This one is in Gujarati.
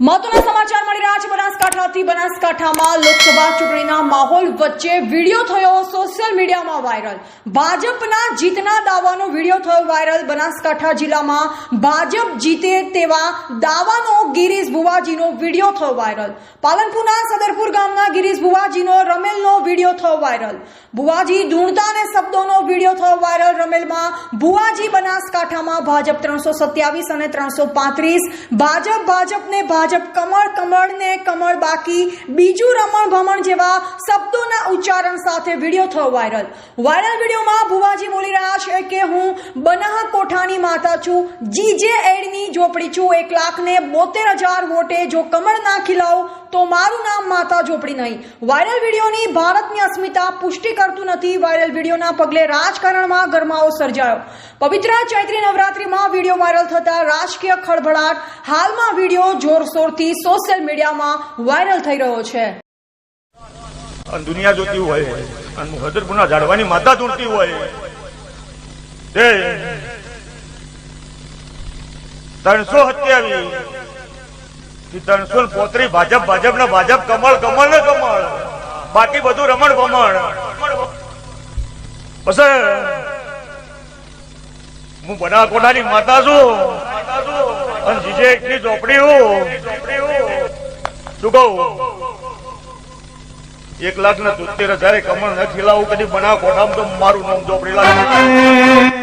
મહત્વના સમાચાર મળી રહ્યા છે બનાસકાંઠાથી. બનાસકાંઠામાં લોકસભા ચૂંટણીના માહોલ વચ્ચે વીડિયો થયો સોશિયલ મીડિયામાં વાયરલ. ભાજપના જીતના દાવાનો વીડિયો થયો વાયરલ. બનાસકાંઠા જિલ્લામાં ભાજપ જીતે તેવા દાવાનો ગિરીશ ભુવાજીનો વીડિયો થયો વાયરલ. પાલનપુરના સદરપુર ગામના ગિરીશ ભુવાજીનો રમેલનો વીડિયો થયો વાયરલ. ભુવાજી ધૂણતા અને શબ્દોનો વીડિયો થયો વાયરલ. રમેલમાં, ભુવાજી, બનાસકાંઠામાં ભાજપ ત્રણસો સત્યાવીસ અને ત્રણસો પાંત્રીસ. ભાજપ, ભાજપને ભાજપ કમળ કમળ ને કમળ બાકી, બીજું રમણ ભમણ જેવા શબ્દોના ઉચ્ચારણ સાથે વીડિયો થયો વાયરલ. વાયરલ વિડીયોમાં ભુવાજી બનાહ કોઠાની માતા છું. જીજે એડની ઝોપડી છું. એક લાખ ને બોતેર હજાર વોટે જો કમળ ના ખીલાવું તો મારું નામ માતા ઝોપડી નહીં. વાયરલ વિડીયોની ભારતની અસ્મિતા પુષ્ટિ કરતું નથી. વાયરલ વિડીયોના પગલે રાજકારણમાં ગરમાવો સર્જાયો. પવિત્ર ચૈત્રી નવરાત્રીમાં વીડિયો વાયરલ થતા રાજકીય ખળભળાટ હાલમાં વીડિયો જોરશોરથી સોશિયલ મીડિયામાં વાયરલ થઈ રહ્યો છે. દુનિયા જોતી હોય, અને હજરપુરના ઝાડવાની માતા ધૂણતી હોય ત્રણસો સત્યાવીસ. થી ત્રણસો પોત્રીસ ભાજપ ભાજપ ને ભાજપ, કમળ કમળ ને કમળ. બાકી બધું રમણ ભમણ. બસ હું બનાસકોટાની માતા છું. અને જીજે એટલી ચોપડી હું. શું કહું? એક લાખ ને તોતેર હજાર કમળ ન ખીલાવું કદી બનાવ કોઠામ તો મારું નામ ચોપડી લાગે